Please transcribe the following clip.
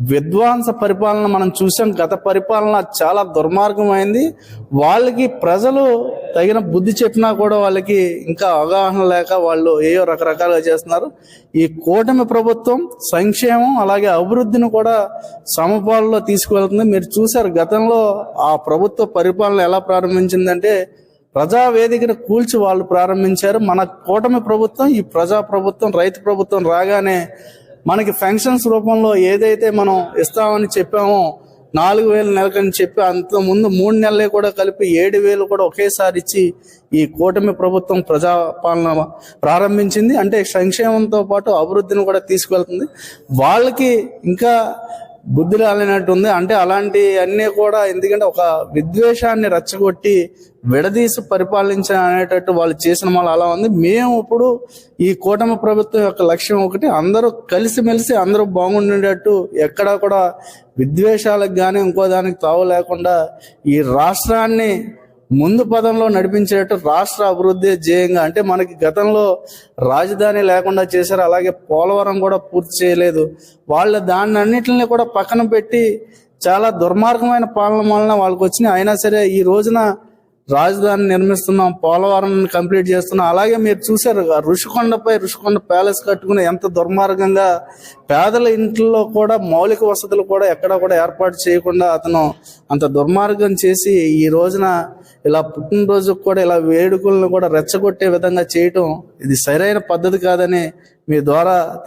విధ్వంస పరిపాలన మనం చూసాం. గత పరిపాలన చాలా దుర్మార్గమైంది. వాళ్ళకి ప్రజలు తగిన బుద్ధి చెప్పినా కూడా వాళ్ళకి ఇంకా అవగాహన లేక వాళ్ళు ఏయో రకరకాలుగా చేస్తున్నారు. ఈ కూటమి ప్రభుత్వం సంక్షేమం అలాగే అభివృద్ధిని కూడా సమపాలలో తీసుకువెళ్తుంది. మీరు చూశారు గతంలో ఆ ప్రభుత్వ పరిపాలన ఎలా ప్రారంభించిందంటే ప్రజా వేదికను కూల్చి వాళ్ళు ప్రారంభించారు. మన కూటమి ప్రభుత్వం ఈ ప్రజా ప్రభుత్వం రైతు ప్రభుత్వం రాగానే మనకి ఫంక్షన్స్ రూపంలో ఏదైతే మనం ఇస్తామని చెప్పామో నాలుగు వేల నెలకని చెప్పి అంత ముందు మూడు నెలలే కూడా కలిపి ఏడు వేలు కూడా ఒకేసారి ఇచ్చి ఈ కూటమి ప్రభుత్వం ప్రజాపాలన ప్రారంభించింది. అంటే సంక్షేమంతో పాటు అభివృద్ధిని కూడా తీసుకువెళ్తుంది. వాళ్ళకి ఇంకా బుద్ధి రాలేనట్టు ఉంది అంటే అలాంటి అన్నీ కూడా ఎందుకంటే ఒక విద్వేషాన్ని రెచ్చగొట్టి విడదీసి పరిపాలించ అనేటట్టు వాళ్ళు చేసిన వాళ్ళు అలా ఉంది. మేము ఇప్పుడు ఈ కూటమి ప్రభుత్వం యొక్క లక్ష్యం ఒకటి అందరూ కలిసిమెలిసి అందరూ బాగుండేటట్టు ఎక్కడా కూడా విద్వేషాలకు కానీ ఇంకో దానికి తావు లేకుండా ఈ రాష్ట్రాన్ని ముందు పదంలో నడిపించేటట్టు రాష్ట్ర అభివృద్ధి ధ్యేయంగా అంటే మనకి గతంలో రాజధాని లేకుండా చేశారు అలాగే పోలవరం కూడా పూర్తి చేయలేదు. వాళ్ళ దాన్ని అన్నిటిని కూడా పక్కన పెట్టి చాలా దుర్మార్గమైన పాలన వలన వాళ్ళకి వచ్చినాయి అయినా సరే ఈ రోజున రాజధాని నిర్మిస్తున్నాం పోలవరం కంప్లీట్ చేస్తున్నాం. అలాగే మీరు చూశారు ఋషికొండపై ఋషికొండ ప్యాలెస్ కట్టుకుని ఎంత దుర్మార్గంగా పేదల ఇంట్లో కూడా మౌలిక వసతులు కూడా ఎక్కడ కూడా ఏర్పాటు చేయకుండా అతను అంత దుర్మార్గం చేసి ఈ రోజున ఇలా పుట్టినరోజుకు కూడా ఇలా వేడుకలను కూడా రెచ్చగొట్టే విధంగా చేయటం ఇది సరైన పద్ధతి కాదని మీ ద్వారా